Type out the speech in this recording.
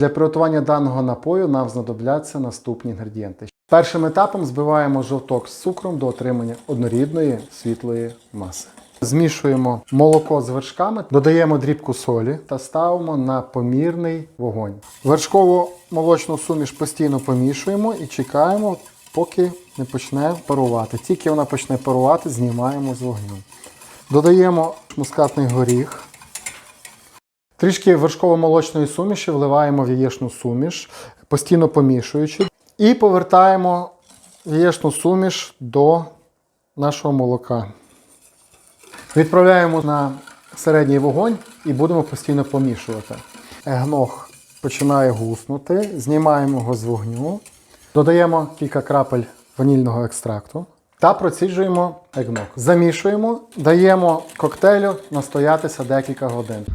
Для приготування даного напою нам знадобляться наступні інгредієнти. Першим етапом збиваємо жовток з цукром до отримання однорідної світлої маси. Змішуємо молоко з вершками, додаємо дрібку солі та ставимо на помірний вогонь. Вершкову молочну суміш постійно помішуємо і чекаємо, поки не почне парувати. Тільки вона почне парувати, знімаємо з вогню. Додаємо мускатний горіх. Трішки вершково-молочної суміші вливаємо в яєчну суміш, постійно помішуючи. І повертаємо яєчну суміш до нашого молока. Відправляємо на середній вогонь і будемо постійно помішувати. Егног починає гуснути, знімаємо його з вогню, додаємо кілька крапель ванільного екстракту та проціджуємо егног. Замішуємо, даємо коктейлю настоятися декілька годин.